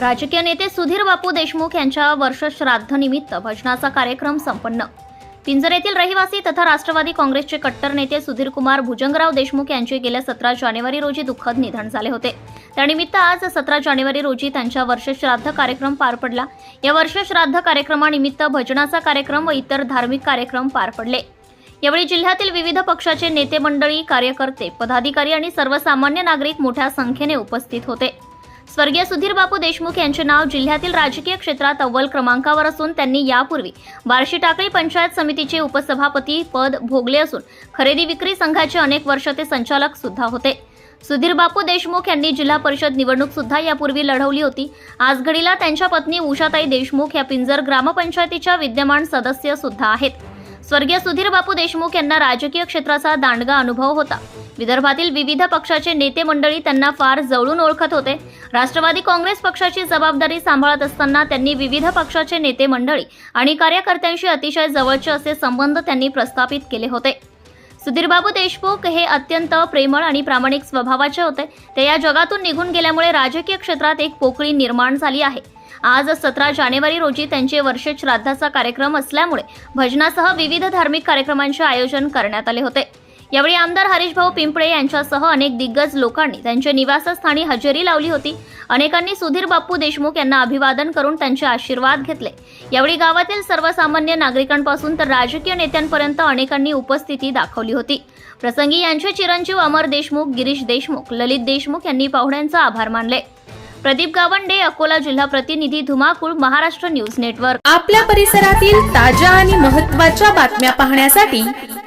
राजकीय नेते सुधीर बापू देशमुख यांच्या वर्षश्राद्धनिमित्त भजनाचा कार्यक्रम संपन्न. पिंजर येथील रहिवासी तथा राष्ट्रवादी काँग्रेसचे कट्टर नेते सुधीर कुमार भुजंगराव देशमुख यांचे गेल्या सतरा जानेवारी रोजी दुःखद निधन झाले होते. त्यानिमित्त आज सतरा जानेवारी रोजी त्यांच्या वर्षश्राद्ध कार्यक्रम पार पडला. या वर्षश्राद्ध कार्यक्रमानिमित्त भजनाचा कार्यक्रम व इतर धार्मिक कार्यक्रम पार पडले. यावेळी जिल्ह्यातील विविध पक्षाचे नेते मंडळी कार्यकर्ते पदाधिकारी आणि सर्वसामान्य नागरिक मोठ्या संख्येने उपस्थित होते. स्वर्गीय सुधीर बापू देशमुख यांचे नाव जिल्ह्यातील राजकीय क्षेत्रात अव्वल क्रमांकावर असून त्यांनी यापूर्वी बार्शी टाकळी पंचायत समितीचे उपसभापती पद भोगले असून खरेदी विक्री संघाचे अनेक वर्ष ते संचालक सुद्धा होते. सुधीर बापू देशमुख यांनी जिल्हा परिषद निवडणूक सुद्धा यापूर्वी लढवली होती. आज घडीला त्यांच्या पत्नी उषाताई देशमुख या पिंजर ग्रामपंचायतीच्या विद्यमान सदस्य सुद्धा आहेत. स्वर्गीय सुधीर बापू देशमुख यांना राजकीय क्षेत्राचा दांडगा अनुभव होता. विदर्भातील विविध पक्षाचे नेते मंडळी त्यांना फार जवळून ओळखत होते. राष्ट्रवादी काँग्रेस पक्षाची जबाबदारी सांभाळत असताना त्यांनी विविध पक्षाचे नेते मंडळी आणि कार्यकर्त्यांशी अतिशय जवळचे असे संबंध त्यांनी प्रस्थापित केले होते. सुधीरबाबू देशमुख हे अत्यंत प्रेमळ आणि प्रामाणिक स्वभावाचे होते. ते या जगातून निघून गेल्यामुळे राजकीय क्षेत्रात एक पोकळी निर्माण झाली आहे. आज सतरा जानेवारी रोजी त्यांचे वर्ष श्राद्धाचा कार्यक्रम असल्यामुळे भजनासह विविध धार्मिक कार्यक्रमांचे आयोजन करण्यात आले होते. यावेळी आमदार हरीशभाऊ पिंपळे यांच्यासह अनेक दिग्गज लोकांनी त्यांच्या निवासस्थानी हजेरी लावली होती. अनेकांनी सुधीर बापू देशमुख यांना अभिवादन करून त्यांचे आशीर्वाद घेतले. यावेळी गावातील सर्वसामान्य नागरिकांपासून तर राजकीय नेत्यांपर्यंत अनेकांनी उपस्थिती दाखवली होती. प्रसंगी यांचे चिरंजीव अमर देशमुख गिरीश देशमुख ललित देशमुख यांनी पाहुण्यांचा आभार मानले. प्रदीप गावंडे अकोला जिल्हा प्रतिनिधी धुमाकूळ महाराष्ट्र न्यूज नेटवर्क. आपल्या परिसरातील ताज्या आणि महत्त्वाच्या बातम्या पाहण्यासाठी